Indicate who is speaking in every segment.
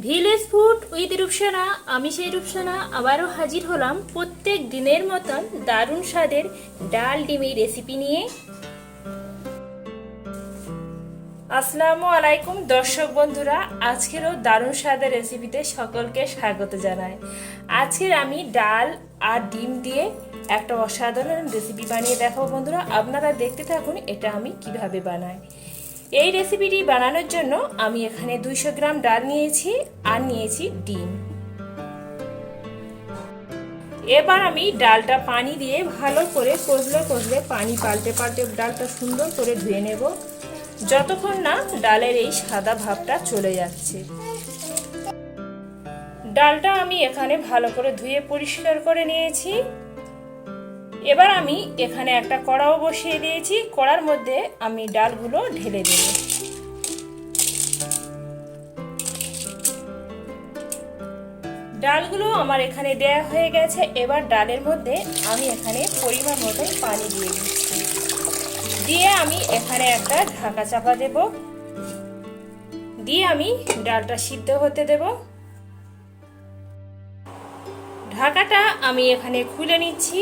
Speaker 1: Village food with Rupsana. আমি সেই রূপসানা। আবারও হাজির হলাম প্রত্যেক দিনের মতন দারুণ স্বাদের ডাল ডিমের রেসিপি নিয়ে। আসসালামু আলাইকুম দর্শক বন্ধুরা, আজকেরও দারুণ স্বাদের রেসিপিতে সকলকে স্বাগত জানাই। আজকের আমি ডাল আর ডিম দিয়ে একটা অসাধারণ রেসিপি বানিয়ে দেখাবো বন্ধুরা। আপনারা দেখতে থাকুন এটা আমি কীভাবে বানাই। এই রেসিপিটি বানানোর জন্য আমি এখানে দুইশো গ্রাম ডাল নিয়েছি আর নিয়েছি ডিম। এবার আমি ডালটা পানি দিয়ে ভালো করে কষলে কষলে পানি পাল্টে পাল্টে ডালটা সুন্দর করে ধুয়ে নেব। যতক্ষণ না ডালের এই সাদা ভাবটা চলে যাচ্ছে। ডালটা আমি এখানে ভালো করে ধুয়ে পরিষ্কার করে নিয়েছি। এবার আমি এখানে একটা কড়াও বসিয়ে দিয়েছি। কড়ার মধ্যে আমি ডালগুলো ঢেলে দেব। ডালগুলো আমার এখানে দেয়া হয়ে গেছে। এবার ডালের মধ্যে আমি এখানে পরিমাণ মতো পানি দিয়ে দিচ্ছি। দিয়ে আমি এখানে একটা ঢাকা চাপা দেব। দিয়ে আমি ডালটা সিদ্ধ হতে দেব। ঢাকাটা আমি এখানে খুলে নিচ্ছি।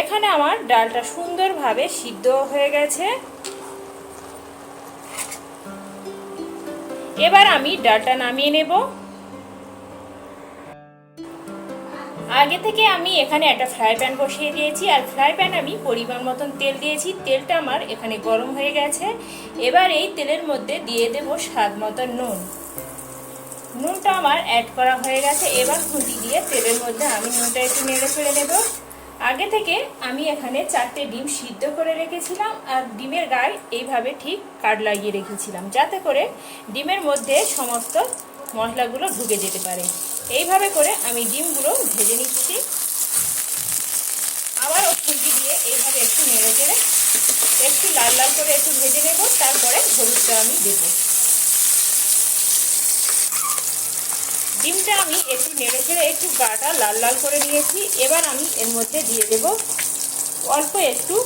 Speaker 1: এখানে আমার ডালটা সুন্দরভাবে সিদ্ধ হয়ে গেছে। এবার আমি ডালটা নামিয়ে নেব। আগে থেকে আমি এখানে একটা ফ্রাই প্যান বসিয়ে দিয়েছি, আর ফ্রাই প্যান আমি পরিমাণ মতন তেল দিয়েছি। তেলটা আমার এখানে গরম হয়ে গেছে। এবার এই তেলের মধ্যে দিয়ে দেব স্বাদ মতন নুন। নুনটা আমার অ্যাড করা হয়ে গেছে। এবার খুঁটি দিয়ে তেলের মধ্যে আমি নুনটা একটু নেড়ে ফেলে নেব। আগে থেকে আমি এখানে চারটে ডিম সিদ্ধ করে রেখেছিলাম আর ডিমের গায়ে এইভাবে ঠিক কাট লাগিয়ে রেখেছিলাম যাতে করে ডিমের মধ্যে সমস্ত মশলাগুলো ঢুকে যেতে পারে। এইভাবে করে আমি ডিমগুলো ভেজে নিচ্ছি। আবারও খুঁজি দিয়ে এইভাবে একটু নেড়ে চেড়ে একটু লাল লাল করে একটু ভেজে নেব, তারপরে হলুদটা আমি দেবো। ডিমটা আমি একটু নেড়ে ছেড়ে একটু গাটা লাল লাল করে নিয়েছি। এবার আমি এর মধ্যে দিয়ে দেব অল্প একটু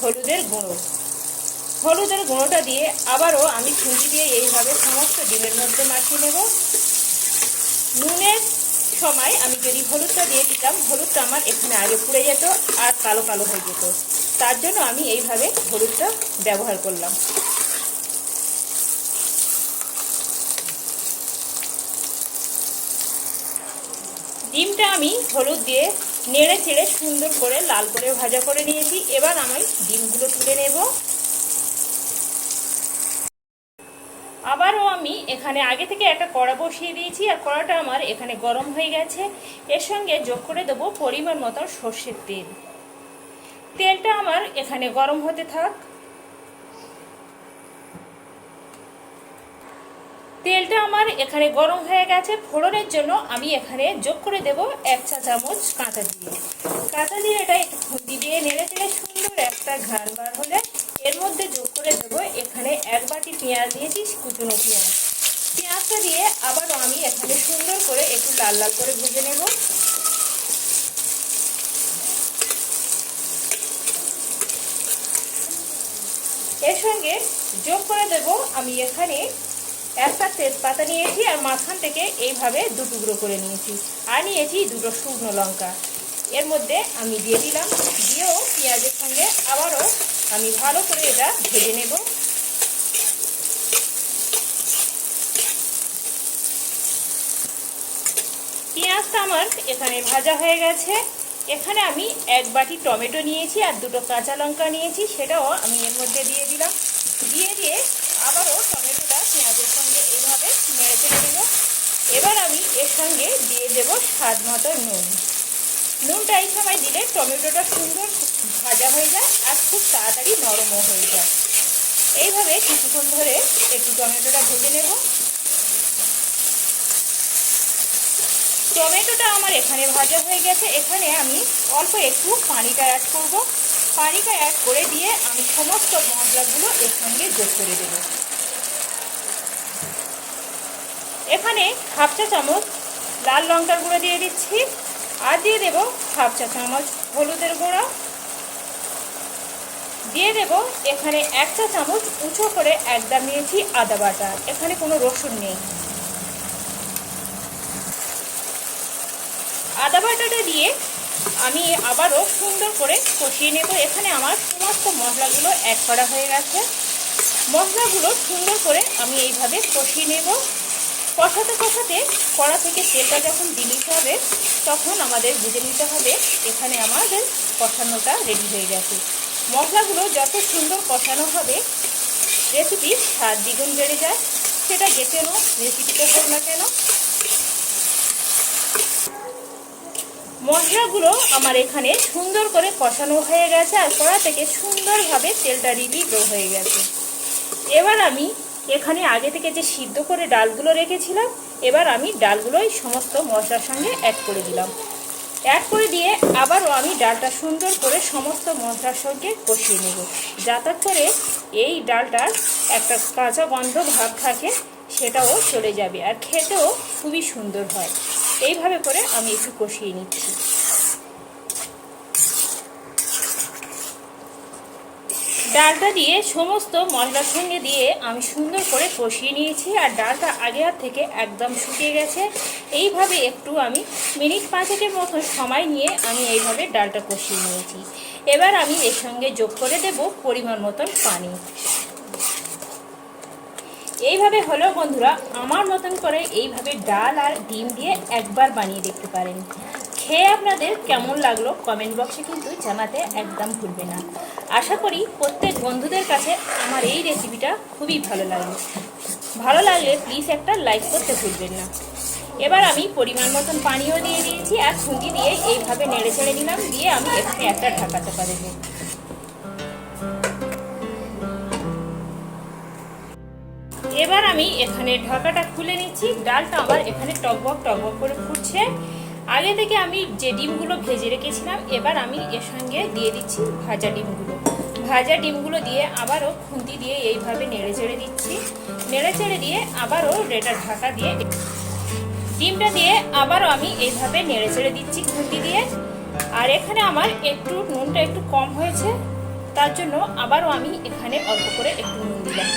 Speaker 1: হলুদের গুঁড়ো। হলুদের গুঁড়োটা দিয়ে আবারও আমি খুঁজি দিয়ে এইভাবে সমস্ত ডিমের মধ্যে মাখিয়ে নেব। নুনের সময় আমি যদি হলুদটা দিয়ে দিতাম, হলুদটা আমার এখানে আগে পুড়ে যেত আর কালো কালো হয়ে যেত। তার জন্য আমি এইভাবে হলুদটা ব্যবহার করলাম। ডিমটা আমি হলুদ দিয়ে নেড়ে চেড়ে সুন্দর করে লাল করে ভাজা করে নিয়েছি। এবার আমি ডিমগুলো তুলে নেব। আবারও আমি এখানে আগে থেকে একটা কড়া বসিয়ে দিয়েছি আর কড়াটা আমার এখানে গরম হয়ে গেছে। এর সঙ্গে যোগ করে দেবো পরিমাণ মতো সর্ষের তেল। তেলটা আমার এখানে গরম হতে থাক। তেলটা আমার এখানে গরম হয়ে গেছে। ফোড়নের জন্য আমি এখানে যোগ করে দেব এক চা চামচ কাঁচা জিরে। কাঁচা জিরেটা একটু খুন্তি দিয়ে নেড়ে চেড়ে সুন্দর একটা ঘ্রাণ বার হলে এর মধ্যে যোগ করে দেবো এখানে এক বাটি পেঁয়াজ দিয়েছি, কুচুনো পেঁয়াজ। পেঁয়াজটা দিয়ে আবারও আমি এখানে সুন্দর করে একটু লাল লাল করে ভেজে নেব। এর সঙ্গে যোগ করে দেব আমি এখানে একটা তেজপাতা নিয়েছি আর মাঝখান থেকে এইভাবে দু টুকরো করে নিয়েছি। আর নিয়েছি দুটো শুকনো লঙ্কা। এর মধ্যে আমি দিয়ে দিলাম, দিয়েও পেঁয়াজের সঙ্গে আবারও আমি ভালো করে এটা ভেজে নেব। পেঁয়াজটা আমার এখানে ভাজা হয়ে গেছে। এখানে আমি এক বাটি টমেটো নিয়েছি আর দুটো কাঁচা লঙ্কা নিয়েছি, সেটাও আমি এর মধ্যে দিয়ে দিলাম। দিয়ে দিয়ে আবারও টমেটোটা পেঁয়াজের সঙ্গে এইভাবে নেড়ে চেড়ে দেব এবার আমি এর সঙ্গে দিয়ে দেব স্বাদ মতো নুন। নুনটা এই সময় দিলে টমেটোটা সুন্দর ভাজা হয়ে যায় আর খুব তাড়াতাড়ি নরমও হয়ে যায়। এইভাবে কিছুক্ষণ ধরে একটু টমেটোটা ভেজে নেব। টমেটোটা আমার এখানে ভাজা হয়ে গেছে। এখানে আমি অল্প একটু পানিটা অ্যাড করব। পানিটা অ্যাড করে দিয়ে আমি সমস্ত মশলাগুলো এর সঙ্গে যোগ করে দেব। এখানে হাফ চা চামচ লাল লঙ্কার গুঁড়ো দিয়ে দিচ্ছি আর দিয়ে দেব হাফ চা চামচ হলুদের গুঁড়ো। দিয়ে দেব এখানে এক চা চামচ উঁচু করে একদম নিয়েছি আদা বাটা। এখানে কোনো রসুন নেই। আদা বাটাটা দিয়ে আমি আবারও সুন্দর করে কষিয়ে নেব। এখানে আমার সমস্ত মশলাগুলো অ্যাড করা হয়ে গেছে। মশলাগুলো সুন্দর করে আমি এইভাবে কষিয়ে নেব। কষাতে কষাতে কড়া থেকে তেলটা যখন দিলিতে হবে, তখন আমাদের বুঝে নিতে হবে। এখানে আমাদের কষানোটা রেডি হয়ে গেছে। মশলাগুলো যত সুন্দর কষানো হবে রেসিপির স্বাদ দ্বিগুণ বেড়ে যায়। সেটা যে কোনো রেসিপিতে হোক না কেন? মশলাগুলো আমার এখানে সুন্দর করে কষানো হয়ে গেছে আর কড়া থেকে সুন্দরভাবে তেলটা রিলিভ হয়ে গেছে। এবার আমি এখানে আগে থেকে যে সিদ্ধ করে ডালগুলো রেখেছিলাম, এবার আমি ডালগুলোই সমস্ত মশলার সঙ্গে অ্যাড করে দিলাম। অ্যাড করে দিয়ে আবারও আমি ডালটা সুন্দর করে সমস্ত মশলার সঙ্গে কষিয়ে নেব যাতে করে এই ডালটার একটা কাঁচা গন্ধ ভাব থাকে, সেটাও চলে যাবে আর খেতেও খুবই সুন্দর হয়। এইভাবে করে আমি একটু কষিয়ে নিচ্ছি। ডালটা দিয়ে সমস্ত মশলার সঙ্গে দিয়ে আমি সুন্দর করে কষিয়ে নিয়েছি আর ডালটা আগের থেকে একদম শুকিয়ে গেছে। এইভাবে একটু আমি মিনিট পাঁচেকের মতো সময় নিয়ে আমি এইভাবে ডালটা কষিয়ে নিয়েছি। এবার আমি এর সঙ্গে যোগ করে দেব পরিমাণ মতন পানি। এইভাবে হলো বন্ধুরা, আমার মতন করে এইভাবে ডাল আর ডিম দিয়ে একবার বানিয়ে দেখতে পারেন। খেয়ে আপনাদের কেমন লাগল কমেন্ট বক্সে কিন্তু জানাতে একদম ভুলবে না। আশা করি প্রত্যেক বন্ধুদের কাছে আমার এই রেসিপিটা খুবই ভালো লাগল। ভালো লাগলে প্লিজ একটা লাইক করতে ভুলবেন না। এবার আমি পরিমাণ মতন পানিও দিয়ে দিয়েছি আর খুঁজি দিয়ে এইভাবে নেড়ে চেড়ে দিলাম দিয়ে আমি এখানে একটা ঢাকা চাপা দেবো এবার আমি এখানে ঢাকাটা খুলে নিচ্ছি। ডালটা আমার এখানে টকবক টকবক করে ফুটছে। আগে থেকে আমি যে ডিমগুলো ভেজে রেখেছিলাম, এবার আমি এর সঙ্গে দিয়ে দিচ্ছি ভাজা ডিমগুলো। ভাজা ডিমগুলো দিয়ে আবারও খুন্তি দিয়ে এইভাবে নেড়ে চেড়ে দিচ্ছি। নেড়ে চেড়ে দিয়ে আবারও রেটার ঢাকা দিয়ে ডিমটা দিয়ে আবারও আমি এইভাবে নেড়ে চেড়ে দিচ্ছি খুন্তি দিয়ে। আর এখানে আমার একটু নুনটা একটু কম হয়েছে, তার জন্য আবারও আমি এখানে অল্প করে একটু নুন দিলাম।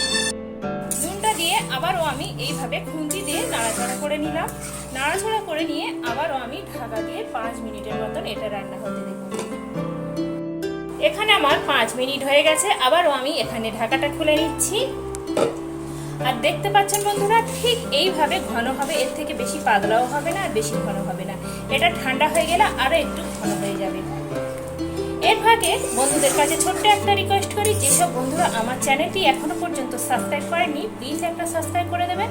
Speaker 1: দিয়ে আবারও আমি এইভাবে খুঁজি দিয়ে নাড়াচাড়া করে নিলাম। নাড়াচাড়া করে নিয়ে আবারও আমি ঢাকা দিয়ে পাঁচ মিনিটের মতন এটা রান্না হতে দেব। এখানে আমার পাঁচ মিনিট হয়ে গেছে, আবারও আমি এখানে ঢাকাটা খুলে নিচ্ছি। আর দেখতে পাচ্ছেন বন্ধুরা, ঠিক এইভাবে ঘন হবে, এর থেকে বেশি পাতলাও হবে না, আর বেশি ঘন হবে না। এটা ঠান্ডা হয়ে গেলে আরও একটু ঘন হয়ে যাবে। এর ফাঁকে বন্ধুদের কাছে ছোট্ট একটা রিকোয়েস্ট করি, যেসব বন্ধুরা আমার চ্যানেলটি এখনও পর্যন্ত সাবস্ক্রাইব করেনি প্লিজ একটা সাবস্ক্রাইব করে দেবেন।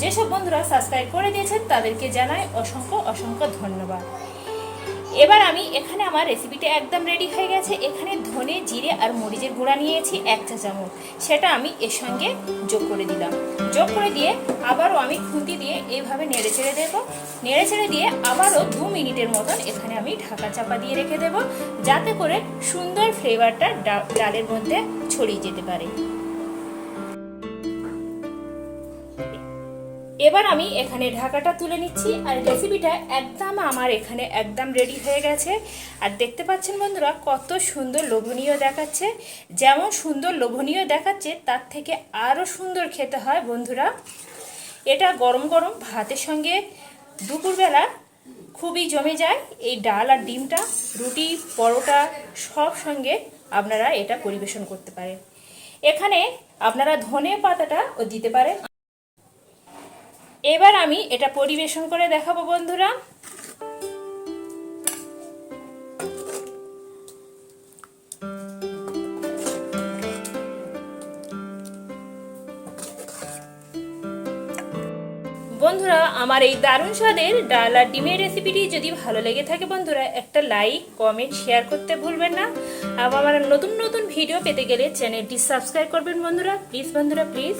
Speaker 1: যেসব বন্ধুরা সাবস্ক্রাইব করে দিয়েছেন, তাদেরকে জানাই অসংখ্য অসংখ্য ধন্যবাদ। এবার আমি এখানে আমার রেসিপিটা একদম রেডি হয়ে গেছে। এখানে ধনে, জিরে আর মরিচের গুঁড়া নিয়েছি, এক চা চামচ। সেটা আমি এর সঙ্গে যোগ করে দিলাম। যোগ করে দিয়ে আবারও আমি খুন্তি দিয়ে এইভাবে নেড়ে ছেড়ে দেবো। নেড়ে ছেড়ে দিয়ে আবারও দু মিনিটের মতন এখানে আমি ঢাকা চাপা দিয়ে রেখে দেব। যাতে করে সুন্দর ফ্লেভারটা ডালের মধ্যে ছড়িয়ে যেতে পারে। এবার আমি এখানে ঢাকাটা তুলে নিচ্ছি, আর রেসিপিটা একদম আমার এখানে একদম রেডি হয়ে গেছে। আর দেখতে পাচ্ছেন বন্ধুরা, কত সুন্দর লোভনীয় দেখাচ্ছে। যেমন সুন্দর লোভনীয় দেখাচ্ছে, তার থেকে আরও সুন্দর খেতে হয় বন্ধুরা। এটা গরম গরম ভাতের সঙ্গে দুপুরবেলা খুবই জমে যায়। এই ডাল আর ডিমটা, রুটি, পরোটা সব সঙ্গে আপনারা এটা পরিবেশন করতে পারেন। এখানে আপনারা ধনে পাতাটা দিতে পারেন। এবার আমি এটা পরিবেশন করে দেখাবো, বন্ধুরা। বন্ধুরা, আমার এই দারুণ স্বাদের ডাল আর ডিমের রেসিপিটি যদি ভালো লেগে থাকে, বন্ধুরা, একটা লাইক, কমেন্ট, শেয়ার করতে ভুলবেন না। আর আমার নতুন নতুন ভিডিও পেতে গেলে চ্যানেলটি সাবস্ক্রাইব করবেন, বন্ধুরা। প্লিজ বন্ধুরা, প্লিজ।